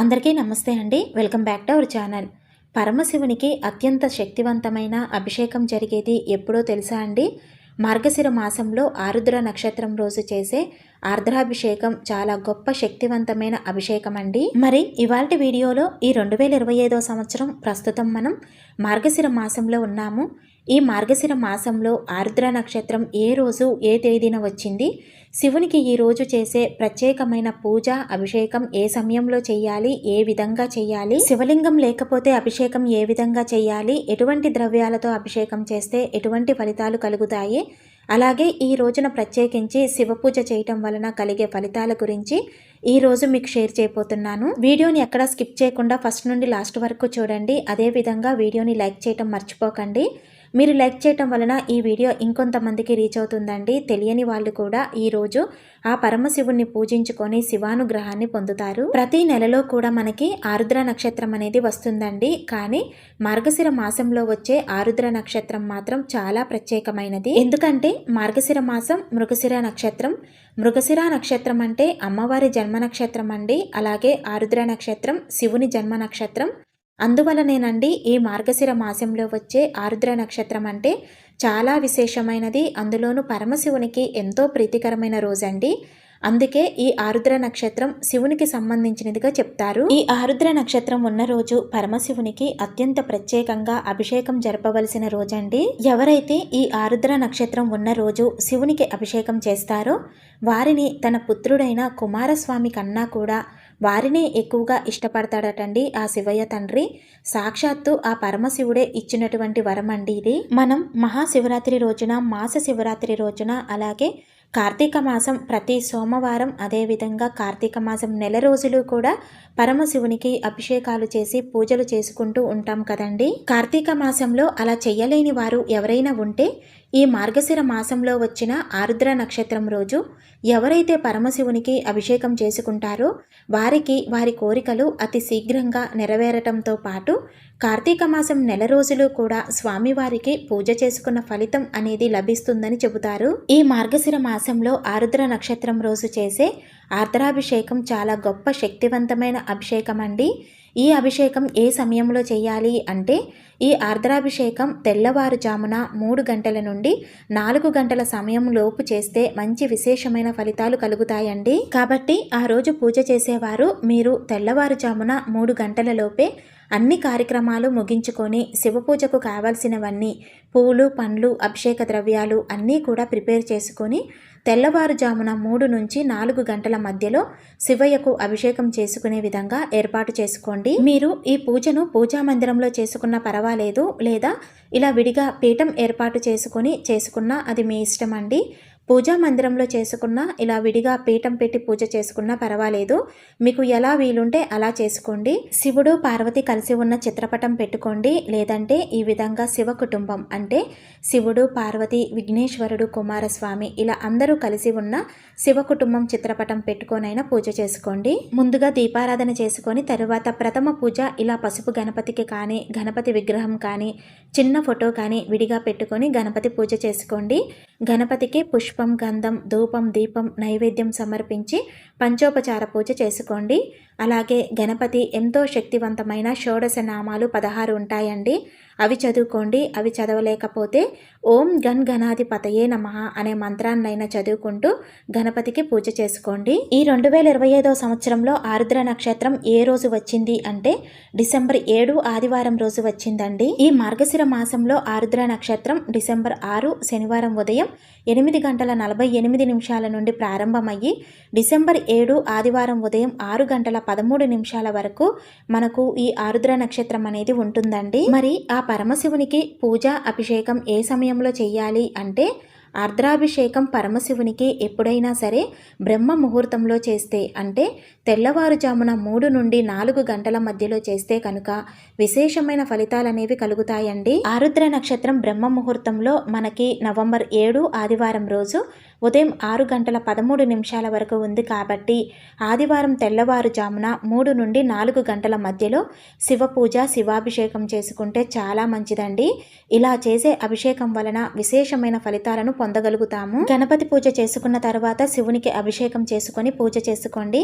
అందరికీ నమస్తే అండి. Welcome back to our channel. పరమశివునికి అత్యంత శక్తివంతమైన అభిషేకం జరిగేది ఎప్పుడో తెలుసా అండి? మార్గశిర మాసంలో ఆరుద్ర నక్షత్రం రోజు చేసే ఆర్ద్రాభిషేకం చాలా గొప్ప శక్తివంతమైన అభిషేకం అండి. మరి ఇవాళ వీడియోలో ఈ రెండు వేల ఇరవై ఐదో సంవత్సరం ప్రస్తుతం మనం మార్గశిర మాసంలో ఉన్నాము. ఈ మార్గశిర మాసంలో ఆరుద్ర నక్షత్రం ఏ రోజు ఏ తేదీన వచ్చింది? శివునికి ఈ రోజు చేసే ప్రత్యేకమైన పూజ అభిషేకం ఏ సమయంలో చేయాలి? ఏ విధంగా చేయాలి? శివలింగం లేకపోతే అభిషేకం ఏ విధంగా చేయాలి? ఎటువంటి ద్రవ్యాలతో అభిషేకం చేస్తే ఎటువంటి ఫలితాలు కలుగుతాయి? అలాగే ఈ రోజున ప్రత్యేకించి శివ పూజ చేయటం వలన కలిగే ఫలితాల గురించి ఈ రోజు మీకు షేర్ చేయబోతున్నాను. వీడియోని ఎక్కడ స్కిప్ చేయకుండా ఫస్ట్ నుండి లాస్ట్ వరకు చూడండి. అదే విధంగా వీడియోని లైక్ చేయటం మర్చిపోకండి. మీరు లైక్ చేయటం వలన ఈ వీడియో ఇంకొంతమందికి రీచ్ అవుతుందండి. తెలియని వాళ్ళు కూడా ఈరోజు ఆ పరమశివుణ్ణి పూజించుకొని శివానుగ్రహాన్ని పొందుతారు. ప్రతి నెలలో కూడా మనకి ఆరుద్ర నక్షత్రం అనేది వస్తుందండి. కానీ మార్గశిర మాసంలో వచ్చే ఆరుద్ర నక్షత్రం మాత్రం చాలా ప్రత్యేకమైనది. ఎందుకంటే మార్గశిర మాసం మృగశిర నక్షత్రం. మృగశిర నక్షత్రం అంటే అమ్మవారి జన్మ నక్షత్రం అండి. అలాగే ఆరుద్ర నక్షత్రం శివుని జన్మ నక్షత్రం. అందువలనేనండి ఈ మార్గశిర మాసంలో వచ్చే ఆరుద్ర నక్షత్రం అంటే చాలా విశేషమైనది. అందులోనూ పరమశివునికి ఎంతో ప్రీతికరమైన రోజండి. అందుకే ఈ ఆరుద్ర నక్షత్రం శివునికి సంబంధించినదిగా చెప్తారు. ఈ ఆరుద్ర నక్షత్రం ఉన్న రోజు పరమశివునికి అత్యంత ప్రత్యేకంగా అభిషేకం జరపవలసిన రోజండి. ఎవరైతే ఈ ఆరుద్ర నక్షత్రం ఉన్న రోజు శివునికి అభిషేకం చేస్తారో వారిని తన పుత్రుడైన కుమారస్వామి కన్నా కూడా వారినే ఎక్కువగా ఇష్టపడతాడటండి ఆ శివయ్య తండ్రి. సాక్షాత్తు ఆ పరమశివుడే ఇచ్చినటువంటి వరం అండి ఇది. మనం మహాశివరాత్రి రోజున మాస శివరాత్రి రోజున అలాగే కార్తీక మాసం ప్రతి సోమవారం అదేవిధంగా కార్తీక మాసం నెల రోజులు కూడా పరమశివునికి అభిషేకాలు చేసి పూజలు చేసుకుంటూ ఉంటాం కదండి. కార్తీక మాసంలో అలా చెయ్యలేని వారు ఎవరైనా ఉంటే ఈ మార్గశిర మాసంలో వచ్చిన ఆరుద్ర నక్షత్రం రోజు ఎవరైతే పరమశివునికి అభిషేకం చేసుకుంటారో వారికి వారి కోరికలు అతి శీఘ్రంగా నెరవేరటంతో పాటు కార్తీక మాసం నెల రోజులు కూడా స్వామివారికి పూజ చేసుకున్న ఫలితం అనేది లభిస్తుందని చెబుతారు. ఈ మార్గశిర మాసంలో ఆరుద్ర నక్షత్రం రోజు చేసే ఆర్ద్రాభిషేకం చాలా గొప్ప శక్తివంతమైన అభిషేకం అండి ఈ అభిషేకం ఏ సమయంలో చేయాలి అంటే ఈ ఆర్ద్రాభిషేకం తెల్లవారుజామున మూడు గంటల నుండి నాలుగు గంటల సమయం లోపు చేస్తే మంచి విశేషమైన ఫలితాలు కలుగుతాయండి. కాబట్టి ఆ రోజు పూజ చేసేవారు మీరు తెల్లవారుజామున మూడు గంటల లోపే అన్ని కార్యక్రమాలు ముగించుకొని శివపూజకు కావాల్సినవన్నీ పూలు పండ్లు అభిషేక ద్రవ్యాలు అన్నీ కూడా ప్రిపేర్ చేసుకొని తెల్లవారుజామున మూడు నుంచి నాలుగు గంటల మధ్యలో శివయ్యకు అభిషేకం చేసుకునే విధంగా ఏర్పాటు చేసుకోండి. మీరు ఈ పూజను పూజా మందిరంలో చేసుకున్న పర్వాలేదు లేదా ఇలా విడిగా పీఠం ఏర్పాటు చేసుకొని చేసుకున్నా అది మీ ఇష్టం అండి పూజా మందిరంలో చేసుకున్నా ఇలా విడిగా పీఠం పెట్టి పూజ చేసుకున్నా పర్వాలేదు. మీకు ఎలా వీలుంటే అలా చేసుకోండి. శివుడు పార్వతి కలిసి ఉన్న చిత్రపటం పెట్టుకోండి. లేదంటే ఈ విధంగా శివ కుటుంబం అంటే శివుడు పార్వతి విఘ్నేశ్వరుడు కుమారస్వామి ఇలా అందరూ కలిసి ఉన్న శివ కుటుంబం చిత్రపటం పెట్టుకొనైనా పూజ చేసుకోండి. ముందుగా దీపారాధన చేసుకొని తరువాత ప్రథమ పూజ ఇలా పసుపు గణపతికి కానీ గణపతి విగ్రహం కానీ చిన్న ఫోటో కానీ విడిగా పెట్టుకొని గణపతి పూజ చేసుకోండి. గణపతికి పుష్ప గంధం ధూపం దీపం నైవేద్యం సమర్పించి పంచోపచార పూజ చేసుకోండి. అలాగే గణపతి ఎంతో శక్తివంతమైన షోడశ నామాలు పదహారు ఉంటాయండి. అవి చదువుకోండి అవి చదవలేకపోతే ఓం గన్ గణాధిపతయే నమ అనే మంత్రాన్నైనా చదువుకుంటూ గణపతికి పూజ చేసుకోండి. ఈ రెండు వేల ఇరవై ఐదో సంవత్సరంలో ఆరుద్ర నక్షత్రం ఏ రోజు వచ్చింది అంటే డిసెంబర్ ఏడు ఆదివారం రోజు వచ్చిందండి. ఈ మార్గశిర మాసంలో ఆరుద్ర నక్షత్రం డిసెంబర్ ఆరు శనివారం ఉదయం ఎనిమిది గంటల నలభై ఎనిమిది నిమిషాల నుండి ప్రారంభమయ్యి డిసెంబర్ ఏడు ఆదివారం ఉదయం ఆరు గంటల పదమూడు నిమిషాల వరకు మనకు ఈ ఆరుద్ర నక్షత్రం అనేది ఉంటుందండి. మరి ఆ పరమశివునికి పూజ అభిషేకం ఏ సమయంలో చేయాలి అంటే ఆర్ద్రాభిషేకం పరమశివునికి ఎప్పుడైనా సరే బ్రహ్మ ముహూర్తంలో చేస్తే అంటే తెల్లవారుజామున మూడు నుండి నాలుగు గంటల మధ్యలో చేస్తే కనుక విశేషమైన ఫలితాలు అనేవి కలుగుతాయండి. ఆరుద్ర నక్షత్రం బ్రహ్మ ముహూర్తంలో మనకి నవంబర్ ఏడు ఆదివారం రోజు ఉదయం ఆరు గంటల పదమూడు నిమిషాల వరకు ఉంది కాబట్టి ఆదివారం తెల్లవారుజామున మూడు నుండి నాలుగు గంటల మధ్యలో శివ పూజ శివాభిషేకం చేసుకుంటే చాలా మంచిదండి. ఇలా చేసే అభిషేకం వలన విశేషమైన ఫలితాలను పొందగలుగుతాము. గణపతి పూజ చేసుకున్న తర్వాత శివునికి అభిషేకం చేసుకొని పూజ చేసుకోండి.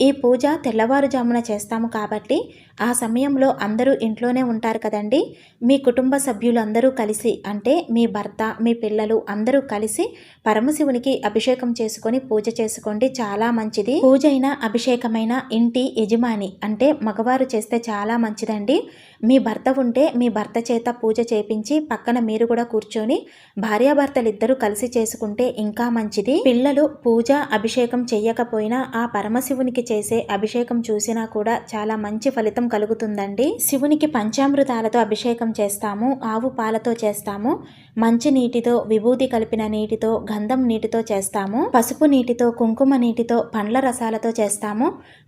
ఈ పూజ తెల్లవారుజామున చేస్తాము కాబట్టి ఆ సమయంలో అందరూ ఇంట్లోనే ఉంటారు కదండి. మీ కుటుంబ సభ్యులందరూ కలిసి అంటే మీ భర్త మీ పిల్లలు అందరూ కలిసి పరమశివుని పరమశివునికి అభిషేకం చేసుకొని పూజ చేసుకోండి. చాలా మంచిది. పూజ అయినా అభిషేకమైన ఇంటి యజమాని అంటే మగవారు చేస్తే చాలా మంచిదండి. మీ భర్త ఉంటే మీ భర్త చేత పూజ చేపించి పక్కన మీరు కూడా కూర్చొని భార్యాభర్తలిద్దరూ కలిసి చేసుకుంటే ఇంకా మంచిది. పిల్లలు పూజ అభిషేకం చెయ్యకపోయినా ఆ పరమశివునికి చేసే అభిషేకం చూసినా కూడా చాలా మంచి ఫలితం కలుగుతుందండి. శివునికి పంచామృతాలతో అభిషేకం చేస్తాము ఆవు పాలతో చేస్తాము మంచి నీటితో విభూతి కలిపిన నీటితో గంధం నీటితో చేస్తాము పసుపు నీటితో కుంకుమ నీటితో పండ్ల రసాలతో చేస్తాము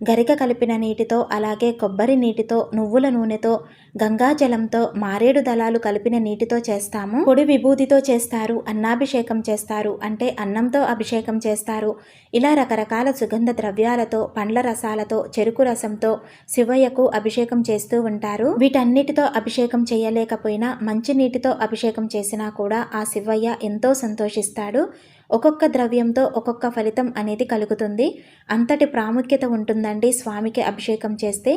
గరిక కలిపిన నీటితో అలాగే కొబ్బరి నీటితో నువ్వుల నూనెతో గంగాజలంతో మారేడు దళాలు కలిపిన నీటితో చేస్తాము పొడి విభూతితో చేస్తారు అన్నాభిషేకం చేస్తారు అంటే అన్నంతో అభిషేకం చేస్తారు. ఇలా రకరకాల సుగంధ ద్రవ్యాలతో పండ్ల రసాలతో చెరుకు రసంతో శివయ్యకు అభిషేకం చేస్తూ ఉంటారు. వీటన్నిటితో అభిషేకం చేయలేకపోయినా మంచి నీటితో అభిషేకం చేసినా కూడా ఆ శివయ్య ఎంతో సంతోషిస్తాడు. ఒక్కొక్క ద్రవ్యంతో ఒక్కొక్క ఫలితం అనేది కలుగుతుంది. అంతటి ప్రాముఖ్యత ఉంటుందండి స్వామికి అభిషేకం చేస్తే.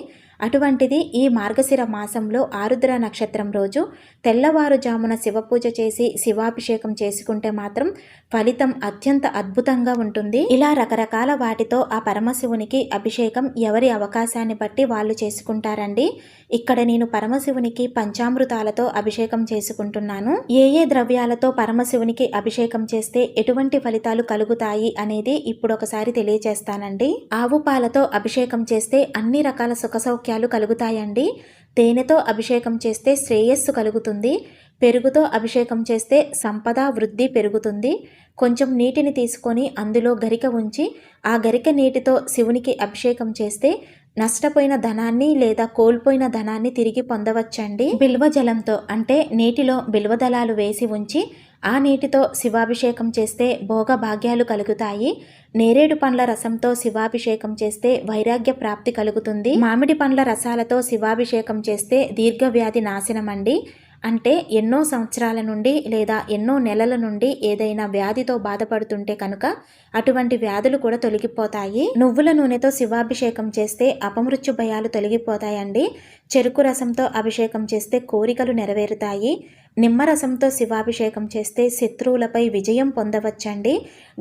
అటువంటిది ఈ మార్గశిర మాసంలో ఆరుద్ర నక్షత్రం రోజు తెల్లవారుజామున శివపూజ చేసి శివాభిషేకం చేసుకుంటే మాత్రం ఫలితం అత్యంత అద్భుతంగా ఉంటుంది. ఇలా రకరకాల వాటితో ఆ పరమశివునికి అభిషేకం ఎవరి అవకాశాన్ని బట్టి వాళ్ళు చేసుకుంటారండి. ఇక్కడ నేను పరమశివునికి పంచామృతాలతో అభిషేకం చేసుకుంటున్నాను. ఏ ఏ ద్రవ్యాలతో పరమశివునికి అభిషేకం చేస్తే ఎటువంటి ఫలితాలు కలుగుతాయి అనేది ఇప్పుడు ఒకసారి తెలియజేస్తానండి. ఆవు పాలతో అభిషేకం చేస్తే అన్ని రకాల సుఖ సౌఖ్యాలు కలుగుతాయండి. తేనెతో అభిషేకం చేస్తే శ్రేయస్సు కలుగుతుంది. పెరుగుతో అభిషేకం చేస్తే సంపద వృద్ధి పెరుగుతుంది. కొంచెం నీటిని తీసుకొని అందులో గరిక ఉంచి ఆ గరిక నీటితో శివునికి అభిషేకం చేస్తే నష్టపోయిన ధనాన్ని లేదా కోల్పోయిన ధనాన్ని తిరిగి పొందవచ్చండి. బిల్వ జలంతో అంటే నీటిలో బిల్వదళాలు వేసి ఉంచి ఆ నీటితో శివాభిషేకం చేస్తే భోగ భాగ్యాలు కలుగుతాయి. నేరేడు పండ్ల రసంతో శివాభిషేకం చేస్తే వైరాగ్య ప్రాప్తి కలుగుతుంది. మామిడి పండ్ల రసాలతో శివాభిషేకం చేస్తే దీర్ఘవ్యాధి నాశనం అండి అంటే ఎన్నో సంవత్సరాల నుండి లేదా ఎన్నో నెలల నుండి ఏదైనా వ్యాధితో బాధపడుతుంటే కనుక అటువంటి వ్యాధులు కూడా తొలగిపోతాయి. నువ్వుల నూనెతో శివాభిషేకం చేస్తే అపమృత్యు భయాలు తొలగిపోతాయండి. చెరుకు రసంతో అభిషేకం చేస్తే కోరికలు నెరవేరుతాయి. నిమ్మరసంతో శివాభిషేకం చేస్తే శత్రువులపై విజయం పొందవచ్చండి.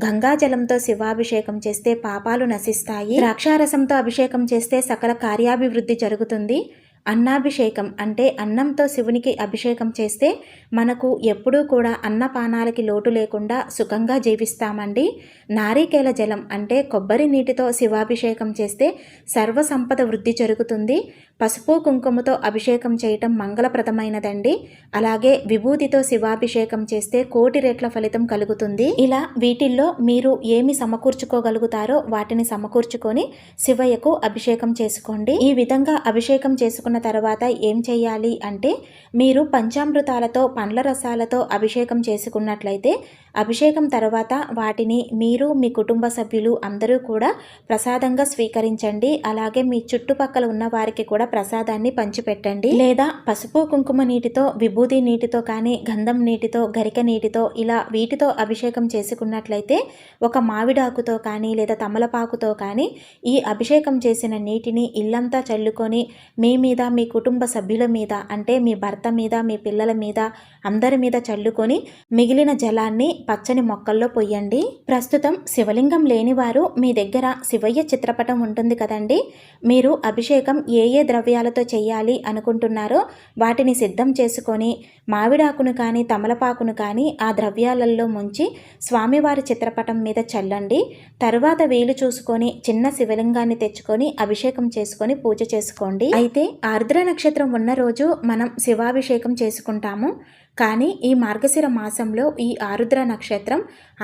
గంగాజలంతో శివాభిషేకం చేస్తే పాపాలు నశిస్తాయి. ద్రాక్షారసంతో అభిషేకం చేస్తే సకల కార్యాభివృద్ధి జరుగుతుంది. అన్నాభిషేకం అంటే అన్నంతో శివునికి అభిషేకం చేస్తే మనకు ఎప్పుడూ కూడా అన్నపానాలకి లోటు లేకుండా సుఖంగా జీవిస్తామండి. నారికేల జలం అంటే కొబ్బరి నీటితో శివాభిషేకం చేస్తే సర్వ సంపద వృద్ధి జరుగుతుంది. పసుపు కుంకుమతో అభిషేకం చేయటం మంగళప్రదమైనదండి. అలాగే విభూతితో శివాభిషేకం చేస్తే కోటి రెట్ల ఫలితం కలుగుతుంది. ఇలా వీటిల్లో మీరు ఏమి సమకూర్చుకోగలుగుతారో వాటిని సమకూర్చుకొని శివయ్యకు అభిషేకం చేసుకోండి. ఈ విధంగా అభిషేకం చేసుకున్న తర్వాత ఏం చేయాలి అంటే మీరు పంచామృతాలతో పండ్ల రసాలతో అభిషేకం చేసుకున్నట్లయితే అభిషేకం తర్వాత వాటిని మీరు మీ కుటుంబ సభ్యులు అందరూ కూడా ప్రసాదంగా స్వీకరించండి. అలాగే మీ చుట్టుపక్కల ఉన్న వారికి కూడా ప్రసాదాన్ని పంచిపెట్టండి. లేదా పసుపు కుంకుమ నీటితో విభూతి నీటితో కానీ గంధం నీటితో గరిక నీటితో ఇలా వీటితో అభిషేకం చేసుకున్నట్లయితే ఒక మావిడాకుతో కానీ లేదా తమలపాకుతో కానీ ఈ అభిషేకం చేసిన నీటిని ఇల్లంతా చల్లుకొని మీ మీద మీ కుటుంబ సభ్యుల మీద అంటే మీ భర్త మీద మీ పిల్లల మీద అందరి మీద చల్లుకొని మిగిలిన జలాన్ని పచ్చని మొక్కల్లో పొయ్యండి. ప్రస్తుతం శివలింగం లేనివారు మీ దగ్గర శివయ్య చిత్రపటం ఉంటుంది కదండి. మీరు అభిషేకం ఏ ఏ ద్రవ్యాలతో చేయాలి అనుకుంటున్నారో వాటిని సిద్ధం చేసుకొని మావిడాకును కానీ తమలపాకును కానీ ఆ ద్రవ్యాలలో ముంచి స్వామివారి చిత్రపటం మీద చల్లండి. తరువాత వీలు చూసుకొని చిన్న శివలింగాన్ని తెచ్చుకొని అభిషేకం చేసుకొని పూజ చేసుకోండి. అయితే ఆర్ద్ర నక్షత్రం ఉన్న రోజు మనం శివాభిషేకం చేసుకుంటాము. కానీ ఈ మార్గశిర మాసంలో ఈ ఆరుద్ర నక్షత్రం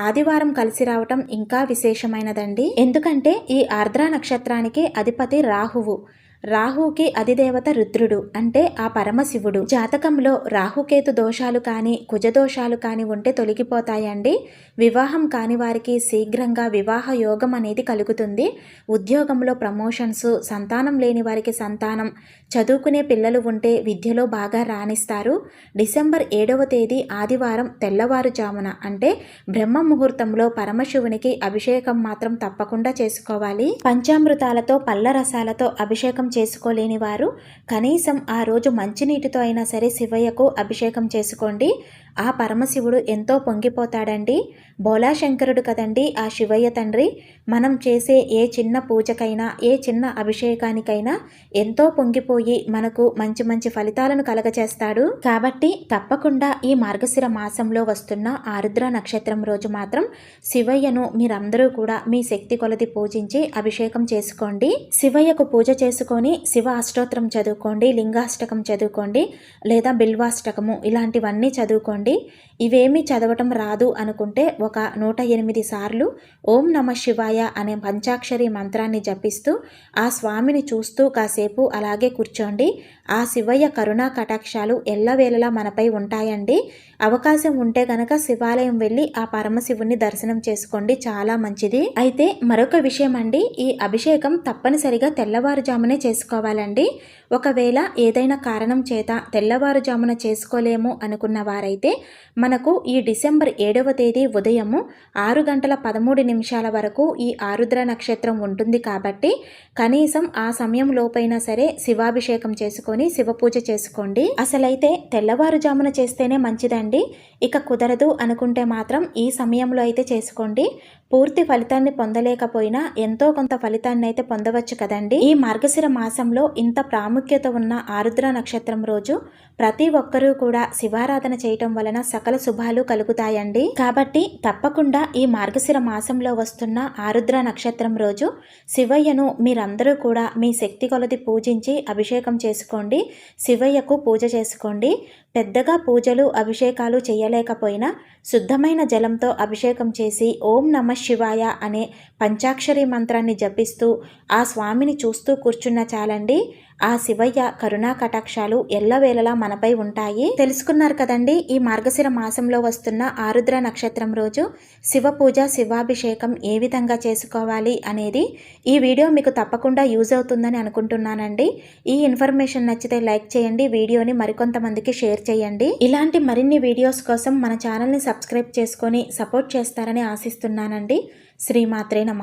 ఆదివారం కలిసి రావటం ఇంకా విశేషమైనదండి. ఎందుకంటే ఈ ఆర్ద్ర నక్షత్రానికి అధిపతి రాహువు. రాహుకి అధిదేవత రుద్రుడు అంటే ఆ పరమశివుడు. జాతకంలో రాహుకేతు దోషాలు కానీ కుజదోషాలు కానీ ఉంటే తొలగిపోతాయండి. వివాహం కాని వారికి శీఘ్రంగా వివాహ యోగం అనేది కలుగుతుంది. ఉద్యోగంలో ప్రమోషన్స్ సంతానం లేని వారికి సంతానం చదువుకునే పిల్లలు ఉంటే విద్యలో బాగా రాణిస్తారు. డిసెంబర్ ఏడవ తేదీ ఆదివారం తెల్లవారుజామున అంటే బ్రహ్మ ముహూర్తంలో పరమశివునికి అభిషేకం మాత్రం తప్పకుండా చేసుకోవాలి. పంచామృతాలతో పళ్ళ రసాలతో అభిషేకం చేసుకోలేని వారు కనీసం ఆ రోజు మంచినీటితో అయినా సరే శివయ్యకు అభిషేకం చేసుకోండి. ఆ పరమశివుడు ఎంతో పొంగిపోతాడండి. బోలాశంకరుడు కదండి ఆ శివయ్య తండ్రి. మనం చేసే ఏ చిన్న పూజకైనా ఏ చిన్న అభిషేకానికైనా ఎంతో పొంగిపోయి మనకు మంచి మంచి ఫలితాలను కలగచేస్తాడు కాబట్టి తప్పకుండా ఈ మార్గశిర మాసంలో వస్తున్న ఆరుద్ర నక్షత్రం రోజు మాత్రం శివయ్యను మీరందరూ కూడా మీ శక్తి కొలది పూజించి అభిషేకం చేసుకోండి. శివయ్యకు పూజ చేసుకొని శివ అష్టోత్రం చదువుకోండి లింగాష్టకం చదువుకోండి లేదా బిల్వాష్టకము ఇలాంటివన్నీ చదువుకోండి. ఇవేమీ చదవటం రాదు అనుకుంటే ఒక నూట ఎనిమిది సార్లు ఓం నమ శివాయ అనే పంచాక్షరి మంత్రాన్ని జపిస్తూ ఆ స్వామిని చూస్తూ కాసేపు అలాగే కూర్చోండి. ఆ శివయ్య కరుణా కటాక్షాలు ఎల్లవేళలా మనపై ఉంటాయండి. అవకాశం ఉంటే గనక శివాలయం వెళ్ళి ఆ పరమశివుని దర్శనం చేసుకోండి. చాలా మంచిది. అయితే మరొక విషయం అండి ఈ అభిషేకం తప్పనిసరిగా తెల్లవారుజామునే చేసుకోవాలండి. ఒకవేళ ఏదైనా కారణం చేత తెల్లవారుజామున చేసుకోలేము అనుకున్న వారైతే మనకు ఈ డిసెంబర్ ఏడవ తేదీ ఉదయము ఆరు గంటల పదమూడు నిమిషాల వరకు ఈ ఆరుద్ర నక్షత్రం ఉంటుంది కాబట్టి కనీసం ఆ సమయం లోపైనా సరే శివాభిషేకం చేసుకొని శివ పూజ చేసుకోండి. అసలైతే తెల్లవారుజామున చేస్తేనే మంచిదండి. ఇక కుదరదు అనుకుంటే మాత్రం ఈ సమయంలో అయితే చేసుకోండి. పూర్తి ఫలితాన్ని పొందలేకపోయినా ఎంతో కొంత ఫలితాన్ని అయితే పొందవచ్చు కదండి. ఈ మార్గశిర మాసంలో ఇంత ప్రాముఖ్యత ఉన్న ఆరుద్ర నక్షత్రం రోజు ప్రతి ఒక్కరూ కూడా శివారాధన చేయటం వలన సకల శుభాలు కలుగుతాయండి. కాబట్టి తప్పకుండా ఈ మార్గశిర మాసంలో వస్తున్న ఆరుద్ర నక్షత్రం రోజు శివయ్యను మీరందరూ కూడా మీ శక్తి కొలది పూజించి అభిషేకం చేసుకోండి. శివయ్యకు పూజ చేసుకోండి. పెద్దగా పూజలు అభిషేకాలు చేయలేకపోయినా శుద్ధమైన జలంతో అభిషేకం చేసి ఓం నమ శివాయ అనే పంచాక్షరి మంత్రాన్ని జపిస్తూ ఆ స్వామిని చూస్తూ కూర్చున్న చాలండి. ఆ శివయ్య కరుణా కటాక్షాలు ఎల్లవేళలా మనపై ఉంటాయి. తెలుసుకున్నారు కదండి ఈ మార్గశిర మాసంలో వస్తున్న ఆరుద్ర నక్షత్రం రోజు శివ పూజ శివాభిషేకం ఏ విధంగా చేసుకోవాలి అనేది ఈ వీడియో మీకు తప్పకుండా యూజ్ అవుతుందని అనుకుంటున్నానండి. ఈ ఇన్ఫర్మేషన్ నచ్చితే లైక్ చేయండి వీడియోని మరికొంతమందికి షేర్ చేయండి. ఇలాంటి మరిన్ని వీడియోస్ కోసం మన ఛానల్ని సబ్స్క్రైబ్ చేసుకొని సపోర్ట్ చేస్తారని ఆశిస్తున్నానండి. శ్రీమాత్రే నమ.